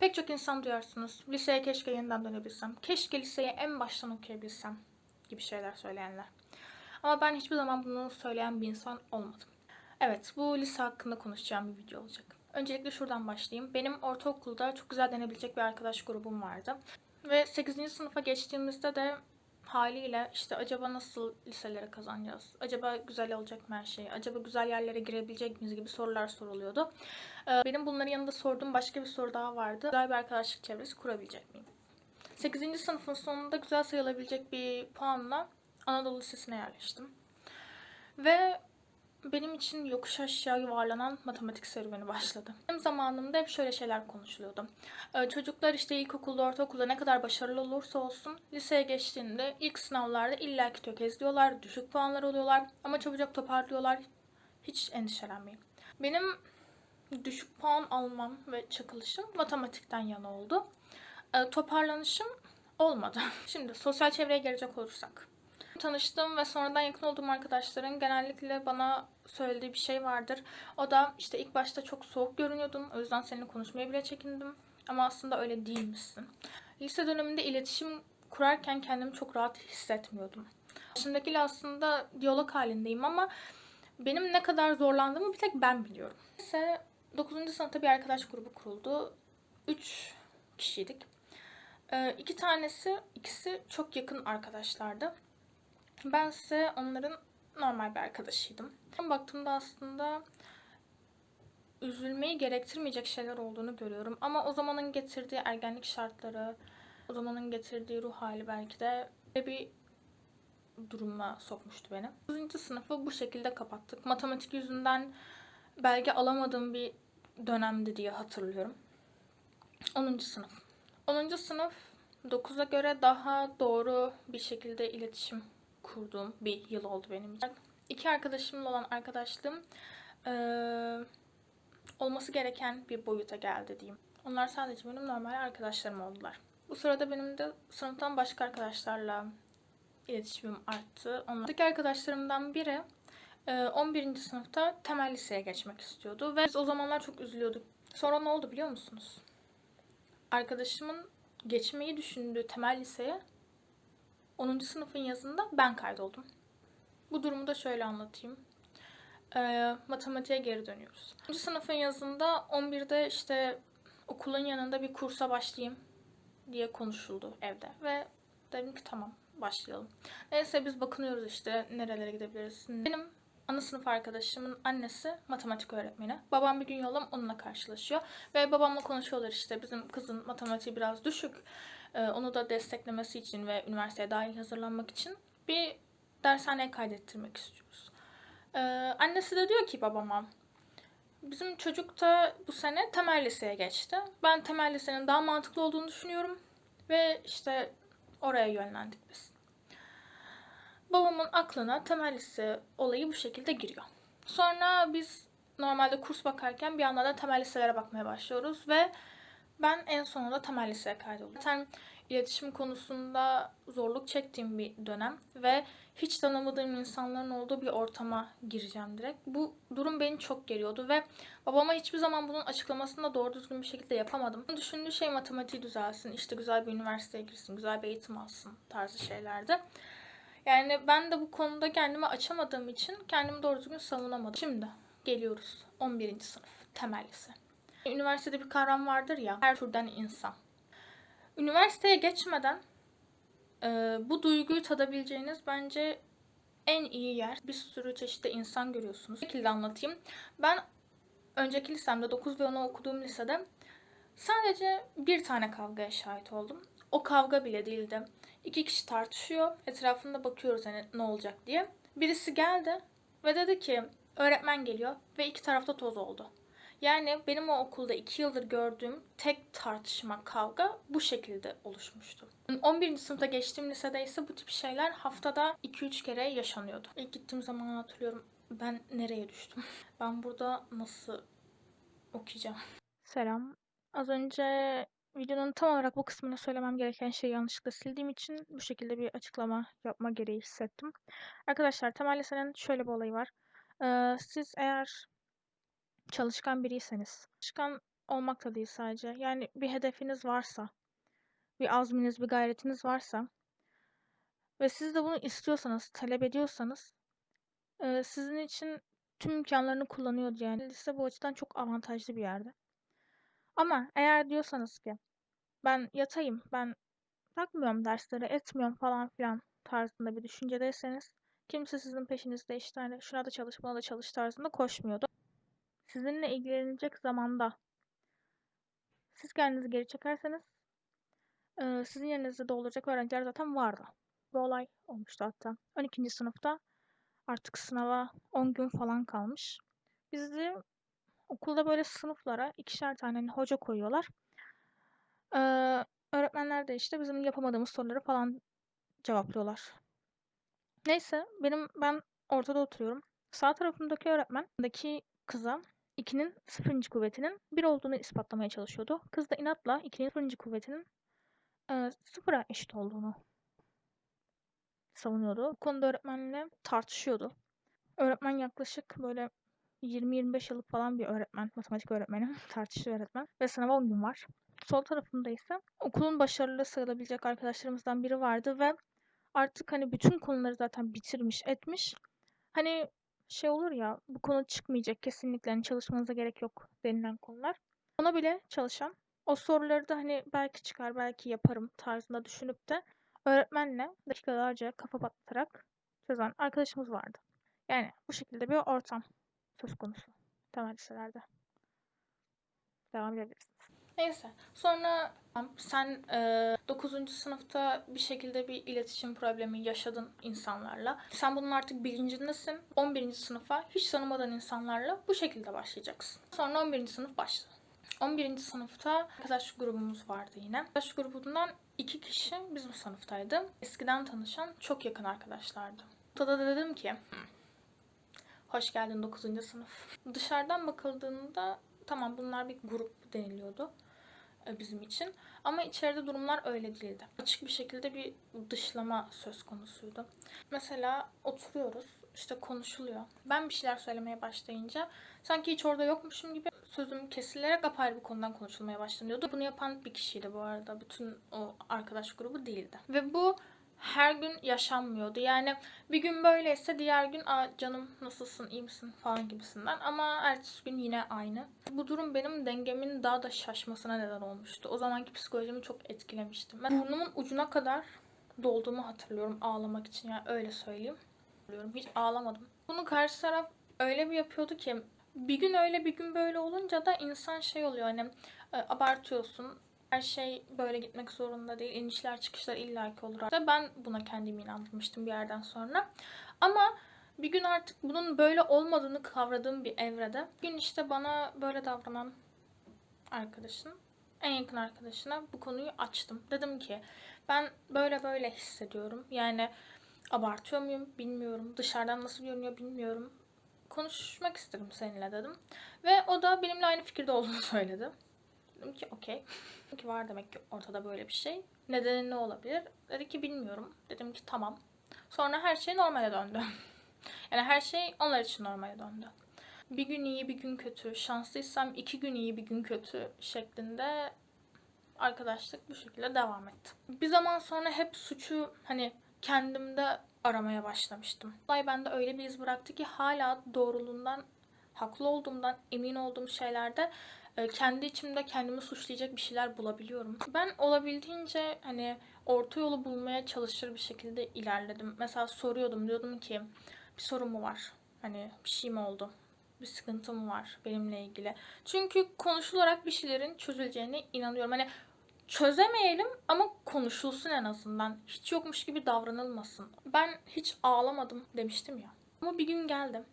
Pek çok insan duyarsınız. Liseye keşke yeniden dönebilsem. Keşke liseyi en baştan okuyabilsem gibi şeyler söyleyenler. Ama ben hiçbir zaman bunu söyleyen bir insan olmadım. Evet, bu lise hakkında konuşacağım bir video olacak. Öncelikle şuradan başlayayım. Benim ortaokulda çok güzel denebilecek bir arkadaş grubum vardı. Ve 8. sınıfa geçtiğimizde de haliyle işte acaba nasıl liselere kazanacağız? Acaba güzel olacak mı her şey? Acaba güzel yerlere girebilecek miyiz gibi sorular soruluyordu. Ee, Benim bunların yanında sorduğum başka bir soru daha vardı. Güzel bir arkadaşlık çevresi kurabilecek miyim? 8. sınıfın sonunda güzel sayılabilecek bir puanla Anadolu Lisesi'ne yerleştim. Ve benim için yokuş aşağı yuvarlanan matematik serüveni başladı. Benim zamanımda hep şöyle şeyler konuşuluyordu. Ee, çocuklar işte ilkokulda, ortaokulda ne kadar başarılı olursa olsun liseye geçtiğinde ilk sınavlarda illaki tökezliyorlar, düşük puanlar alıyorlar ama çabucak toparlıyorlar. Hiç endişelenmeyin. Benim düşük puan almam ve çakılışım matematikten yana oldu. Ee, toparlanışım olmadı. Şimdi sosyal çevreye gelecek olursak. Tanıştığım ve sonradan yakın olduğum arkadaşların genellikle bana söylediği bir şey vardır. O da işte ilk başta çok soğuk görünüyordun. O yüzden seninle konuşmaya bile çekindim. Ama aslında öyle değilmişsin. Lise döneminde iletişim kurarken kendimi çok rahat hissetmiyordum. Şimdikiyle aslında diyalog halindeyim ama benim ne kadar zorlandığımı bir tek ben biliyorum. Ise 9. sınıfta bir arkadaş grubu kuruldu. 3 kişiydik. Ee, iki tanesi, ikisi çok yakın arkadaşlardı. Ben ise onların normal bir arkadaşıydım. Baktığımda aslında üzülmeyi gerektirmeyecek şeyler olduğunu görüyorum. Ama o zamanın getirdiği ergenlik şartları, o zamanın getirdiği ruh hali belki de bir duruma sokmuştu beni. 9. sınıfı bu şekilde kapattık. Matematik yüzünden belge alamadığım bir dönemdi diye hatırlıyorum. 10. sınıf. 10. sınıf 9'a göre daha doğru bir şekilde iletişim kurduğum bir yıl oldu benim için. İki arkadaşımla olan arkadaşlığım eee, olması gereken bir boyuta geldi diyeyim. Onlar sadece benim normal arkadaşlarım oldular. Bu sırada benim de sınıftan başka arkadaşlarla iletişimim arttı. Onlardaki arkadaşlarımdan biri eee, 11. sınıfta temel liseye geçmek istiyordu ve biz o zamanlar çok üzülüyorduk. Sonra ne oldu biliyor musunuz? Arkadaşımın geçmeyi düşündüğü temel liseye 10. sınıfın yazında ben kaydoldum. Bu durumu da şöyle anlatayım. Ee, matematiğe geri dönüyoruz. 10. sınıfın yazında 11'de işte okulun yanında bir kursa başlayayım diye konuşuldu evde. Ve dedim ki tamam başlayalım. Neyse biz bakınıyoruz işte nerelere gidebiliriz. Benim ana sınıf arkadaşımın annesi matematik öğretmeni. Babam bir gün yola onunla karşılaşıyor. Ve babamla konuşuyorlar işte bizim kızın matematiği biraz düşük. Ee, onu da desteklemesi için ve üniversiteye dahil hazırlanmak için bir dershaneye kaydettirmek istiyoruz. Ee, annesi de diyor ki babama bizim çocuk da bu sene temel liseye geçti. Ben temel lisenin daha mantıklı olduğunu düşünüyorum ve işte oraya yönlendik biz. Babamın aklına temel lise olayı bu şekilde giriyor. Sonra biz normalde kurs bakarken bir anda da temel liselere bakmaya başlıyoruz ve ben en sonunda temel liseye kaydoldum. Zaten iletişim konusunda zorluk çektiğim bir dönem ve hiç tanımadığım insanların olduğu bir ortama gireceğim direkt. Bu durum beni çok geriyordu ve babama hiçbir zaman bunun açıklamasını da doğru düzgün bir şekilde yapamadım. Düşündüğü şey matematiği düzelsin, işte güzel bir üniversiteye girsin, güzel bir eğitim alsın tarzı şeylerdi. Yani ben de bu konuda kendimi açamadığım için kendimi doğru düzgün savunamadım. Şimdi geliyoruz 11. sınıf temel lise. Üniversitede bir kavram vardır ya, her türden insan. Üniversiteye geçmeden e, bu duyguyu tadabileceğiniz bence en iyi yer. Bir sürü çeşitli insan görüyorsunuz. Bu şekilde anlatayım. Ben önceki lisemde 9 ve 10'u okuduğum lisede sadece bir tane kavgaya şahit oldum. O kavga bile değildi. İki kişi tartışıyor. Etrafında bakıyoruz hani ne olacak diye. Birisi geldi ve dedi ki öğretmen geliyor ve iki tarafta toz oldu. Yani benim o okulda iki yıldır gördüğüm tek tartışma, kavga bu şekilde oluşmuştu. 11. sınıfta geçtiğim lisede ise bu tip şeyler haftada 2-3 kere yaşanıyordu. İlk gittiğim zaman hatırlıyorum ben nereye düştüm? Ben burada nasıl okuyacağım? Selam. Az önce videonun tam olarak bu kısmını söylemem gereken şeyi yanlışlıkla sildiğim için bu şekilde bir açıklama yapma gereği hissettim. Arkadaşlar temel lisenin şöyle bir olayı var. Ee, siz eğer çalışkan biriyseniz, çalışkan olmak da değil sadece. Yani bir hedefiniz varsa, bir azminiz, bir gayretiniz varsa ve siz de bunu istiyorsanız, talep ediyorsanız eee, sizin için tüm imkanlarını kullanıyordu yani. Lise bu açıdan çok avantajlı bir yerde. Ama eğer diyorsanız ki ben yatayım, ben takmıyorum dersleri, etmiyorum falan filan tarzında bir düşüncedeyseniz kimse sizin peşinizde işte hani şuna da çalış, buna da çalış tarzında koşmuyordu. Sizinle ilgilenecek zamanda siz kendinizi geri çekerseniz eee, sizin yerinizde dolduracak öğrenciler zaten vardı. Bir olay olmuştu hatta. 12. sınıfta artık sınava 10 gün falan kalmış. Bizi okulda böyle sınıflara ikişer tane hani hoca koyuyorlar. Eee, öğretmenler de işte bizim yapamadığımız soruları falan cevaplıyorlar. Neyse benim ben ortada oturuyorum. Sağ tarafımdaki öğretmendeki kıza 2'nin sıfırıncı kuvvetinin 1 olduğunu ispatlamaya çalışıyordu. Kız da inatla 2'nin sıfırıncı kuvvetinin eee sıfıra eşit olduğunu savunuyordu. Bu konuda öğretmenle tartışıyordu. Öğretmen yaklaşık böyle 20-25 yıllık falan bir öğretmen, matematik öğretmeni, tartışlı öğretmen ve sınava 10 gün var. Sol tarafımda ise okulun başarılı sayılabilecek arkadaşlarımızdan biri vardı ve artık hani bütün konuları zaten bitirmiş, etmiş. Hani şey olur ya bu konu çıkmayacak kesinlikle hani çalışmanıza gerek yok denilen konular. Ona bile çalışan o soruları da hani belki çıkar belki yaparım tarzında düşünüp de öğretmenle dakikalarca kafa patlatarak çözen arkadaşımız vardı. Yani bu şekilde bir ortam söz konusu temel liselerde. Devam edebilirsiniz. Neyse. Sonra sen e, 9. sınıfta bir şekilde bir iletişim problemi yaşadın insanlarla. Sen bunun artık bilincindesin. 11. sınıfa hiç tanımadan insanlarla bu şekilde başlayacaksın. Sonra 11. sınıf başladı. 11. sınıfta arkadaş grubumuz vardı yine. Arkadaş grubundan iki kişi bizim sınıftaydı. Eskiden tanışan çok yakın arkadaşlardı. Ortada da dedim ki hoş geldin 9. sınıf. Dışarıdan bakıldığında tamam bunlar bir grup deniliyordu bizim için. Ama içeride durumlar öyle değildi. Açık bir şekilde bir dışlama söz konusuydu. Mesela oturuyoruz, işte konuşuluyor. Ben bir şeyler söylemeye başlayınca sanki hiç orada yokmuşum gibi sözüm kesilerek apayrı bir konudan konuşulmaya başlanıyordu. Bunu yapan bir kişiydi bu arada. Bütün o arkadaş grubu değildi. Ve bu her gün yaşanmıyordu. Yani bir gün böyleyse diğer gün Aa, canım nasılsın iyi misin falan gibisinden ama ertesi gün yine aynı. Bu durum benim dengemin daha da şaşmasına neden olmuştu. O zamanki psikolojimi çok etkilemişti. Ben burnumun ucuna kadar dolduğumu hatırlıyorum ağlamak için yani öyle söyleyeyim. Hiç ağlamadım. Bunu karşı taraf öyle bir yapıyordu ki bir gün öyle bir gün böyle olunca da insan şey oluyor hani e, abartıyorsun her şey böyle gitmek zorunda değil. İnişler çıkışlar illaki olur. Ben buna kendimi inandırmıştım bir yerden sonra. Ama bir gün artık bunun böyle olmadığını kavradığım bir evrede gün işte bana böyle davranan arkadaşın en yakın arkadaşına bu konuyu açtım. Dedim ki ben böyle böyle hissediyorum. Yani abartıyor muyum bilmiyorum. Dışarıdan nasıl görünüyor bilmiyorum. Konuşmak isterim seninle dedim. Ve o da benimle aynı fikirde olduğunu söyledi. Dedim ki okey. ki var demek ki ortada böyle bir şey. Nedeni ne olabilir? Dedi ki bilmiyorum. Dedim ki tamam. Sonra her şey normale döndü. yani her şey onlar için normale döndü. Bir gün iyi bir gün kötü. Şanslıysam iki gün iyi bir gün kötü şeklinde arkadaşlık bu şekilde devam etti. Bir zaman sonra hep suçu hani kendimde aramaya başlamıştım. Olay bende öyle bir iz bıraktı ki hala doğruluğundan, haklı olduğumdan emin olduğum şeylerde kendi içimde kendimi suçlayacak bir şeyler bulabiliyorum. Ben olabildiğince hani orta yolu bulmaya çalışır bir şekilde ilerledim. Mesela soruyordum diyordum ki bir sorun mu var? Hani bir şey mi oldu? Bir sıkıntı mı var benimle ilgili? Çünkü konuşularak bir şeylerin çözüleceğine inanıyorum. Hani çözemeyelim ama konuşulsun en azından. Hiç yokmuş gibi davranılmasın. Ben hiç ağlamadım demiştim ya. Ama bir gün geldim.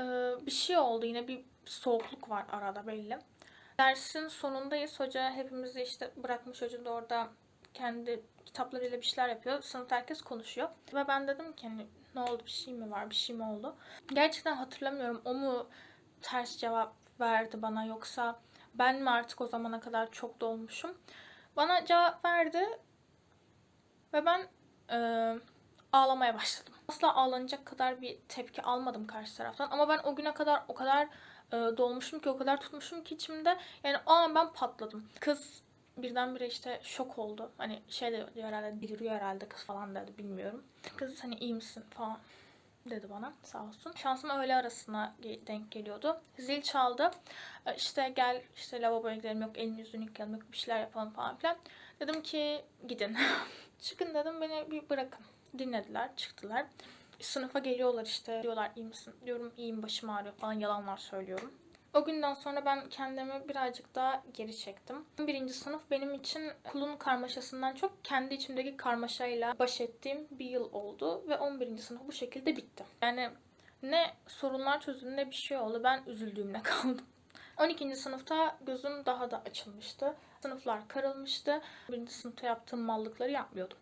Ee, bir şey oldu yine bir soğukluk var arada belli. Dersin sonundayız. Hoca hepimizi işte bırakmış. Hoca da orada kendi kitaplarıyla bir şeyler yapıyor. Sınıfta herkes konuşuyor. Ve ben dedim ki hani ne oldu bir şey mi var bir şey mi oldu? Gerçekten hatırlamıyorum. O mu ters cevap verdi bana yoksa ben mi artık o zamana kadar çok dolmuşum? Bana cevap verdi ve ben e, ağlamaya başladım. Asla ağlanacak kadar bir tepki almadım karşı taraftan ama ben o güne kadar o kadar e, dolmuşum ki o kadar tutmuşum ki içimde. Yani o an ben patladım. Kız birdenbire işte şok oldu. Hani şey de diyor herhalde deliriyor herhalde kız falan dedi bilmiyorum. Kız hani iyi misin falan dedi bana sağ olsun. Şansım öğle arasına denk geliyordu. Zil çaldı. E, İşte gel işte lavaboya gidelim yok elini yüzünü yıkayalım yok bir şeyler yapalım falan filan. Dedim ki gidin. Çıkın dedim beni bir bırakın. Dinlediler çıktılar. Sınıfa geliyorlar işte diyorlar iyi misin? Diyorum iyiyim başım ağrıyor falan yalanlar söylüyorum. O günden sonra ben kendimi birazcık daha geri çektim. Birinci sınıf benim için okulun karmaşasından çok kendi içimdeki karmaşayla baş ettiğim bir yıl oldu. Ve 11. sınıf bu şekilde bitti. Yani ne sorunlar çözüldü ne bir şey oldu. Ben üzüldüğümle kaldım. 12. sınıfta gözüm daha da açılmıştı. Sınıflar karılmıştı. Birinci sınıfta yaptığım mallıkları yapmıyordum.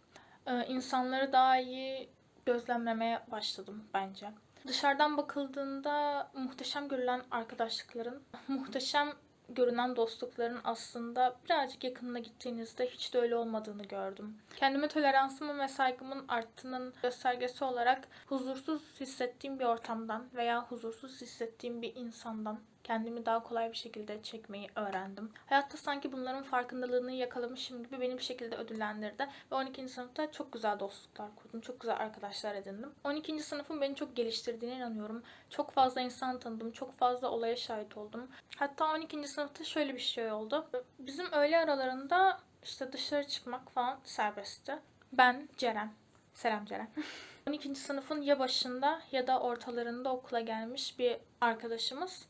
Ee, insanları daha iyi gözlemlemeye başladım bence. Dışarıdan bakıldığında muhteşem görülen arkadaşlıkların, muhteşem görünen dostlukların aslında birazcık yakınına gittiğinizde hiç de öyle olmadığını gördüm. Kendime toleransımın ve saygımın arttığının göstergesi olarak huzursuz hissettiğim bir ortamdan veya huzursuz hissettiğim bir insandan kendimi daha kolay bir şekilde çekmeyi öğrendim. Hayatta sanki bunların farkındalığını yakalamışım gibi beni bir şekilde ödüllendirdi. Ve 12. sınıfta çok güzel dostluklar kurdum. Çok güzel arkadaşlar edindim. 12. sınıfın beni çok geliştirdiğine inanıyorum. Çok fazla insan tanıdım. Çok fazla olaya şahit oldum. Hatta 12. sınıfta şöyle bir şey oldu. Bizim öğle aralarında işte dışarı çıkmak falan serbestti. Ben Ceren. Selam Ceren. 12. sınıfın ya başında ya da ortalarında okula gelmiş bir arkadaşımız.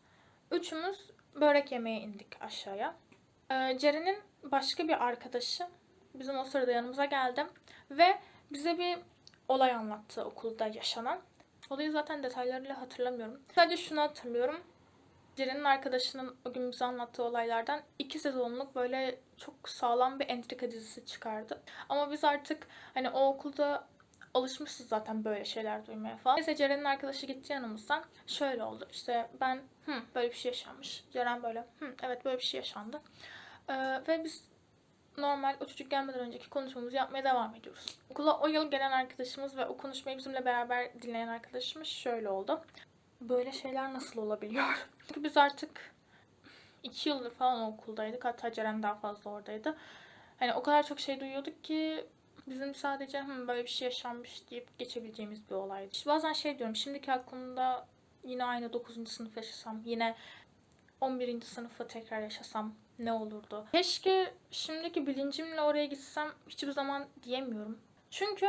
Üçümüz börek yemeye indik aşağıya. Ee, Ceren'in başka bir arkadaşı bizim o sırada yanımıza geldi ve bize bir olay anlattı okulda yaşanan. Olayı zaten detaylarıyla hatırlamıyorum. Sadece şunu hatırlıyorum. Ceren'in arkadaşının o gün bize anlattığı olaylardan iki sezonluk böyle çok sağlam bir entrika dizisi çıkardı. Ama biz artık hani o okulda alışmışız zaten böyle şeyler duymaya falan. Neyse Ceren'in arkadaşı gitti yanımızdan. Şöyle oldu işte ben hı, böyle bir şey yaşanmış. Ceren böyle hı, evet böyle bir şey yaşandı. Ee, ve biz normal o çocuk gelmeden önceki konuşmamızı yapmaya devam ediyoruz. Okula o yıl gelen arkadaşımız ve o konuşmayı bizimle beraber dinleyen arkadaşımız şöyle oldu. Böyle şeyler nasıl olabiliyor? Çünkü biz artık iki yıldır falan okuldaydık. Hatta Ceren daha fazla oradaydı. Hani o kadar çok şey duyuyorduk ki bizim sadece Hı, böyle bir şey yaşanmış deyip geçebileceğimiz bir olaydı. İşte bazen şey diyorum şimdiki aklımda yine aynı 9. sınıf yaşasam yine 11. sınıfı tekrar yaşasam ne olurdu? Keşke şimdiki bilincimle oraya gitsem hiçbir zaman diyemiyorum. Çünkü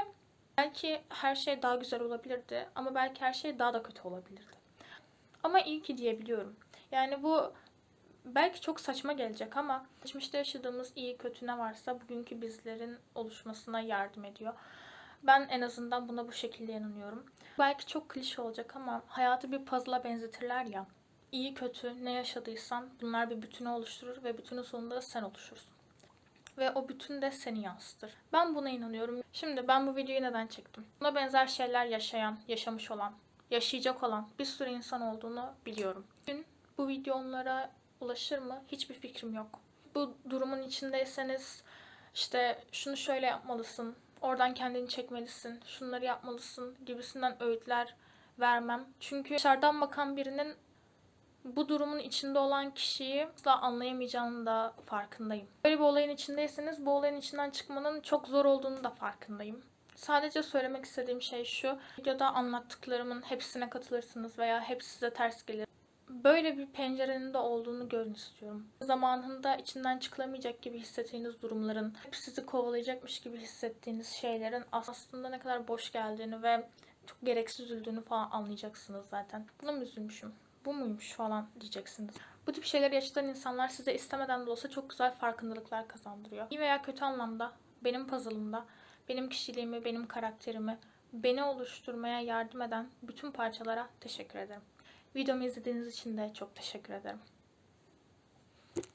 belki her şey daha güzel olabilirdi ama belki her şey daha da kötü olabilirdi. Ama iyi ki diyebiliyorum. Yani bu belki çok saçma gelecek ama geçmişte yaşadığımız iyi kötü ne varsa bugünkü bizlerin oluşmasına yardım ediyor. Ben en azından buna bu şekilde inanıyorum. Belki çok klişe olacak ama hayatı bir puzzle'a benzetirler ya. İyi kötü ne yaşadıysan bunlar bir bütünü oluşturur ve bütünün sonunda sen oluşursun. Ve o bütün de seni yansıtır. Ben buna inanıyorum. Şimdi ben bu videoyu neden çektim? Buna benzer şeyler yaşayan, yaşamış olan, yaşayacak olan bir sürü insan olduğunu biliyorum. Bugün bu video onlara ulaşır mı? Hiçbir fikrim yok. Bu durumun içindeyseniz işte şunu şöyle yapmalısın, oradan kendini çekmelisin, şunları yapmalısın gibisinden öğütler vermem. Çünkü dışarıdan bakan birinin bu durumun içinde olan kişiyi asla anlayamayacağını da farkındayım. Böyle bir olayın içindeyseniz bu olayın içinden çıkmanın çok zor olduğunu da farkındayım. Sadece söylemek istediğim şey şu. Videoda anlattıklarımın hepsine katılırsınız veya hepsi size ters gelir. Böyle bir pencerenin de olduğunu görün istiyorum. Zamanında içinden çıkılamayacak gibi hissettiğiniz durumların, hep sizi kovalayacakmış gibi hissettiğiniz şeylerin aslında ne kadar boş geldiğini ve çok gereksiz üzüldüğünü falan anlayacaksınız zaten. Buna mı üzülmüşüm? Bu muymuş falan diyeceksiniz. Bu tip şeyleri yaşatan insanlar size istemeden de olsa çok güzel farkındalıklar kazandırıyor. İyi veya kötü anlamda benim puzzle'ımda benim kişiliğimi, benim karakterimi, beni oluşturmaya yardım eden bütün parçalara teşekkür ederim. Videomu izlediğiniz için de çok teşekkür ederim.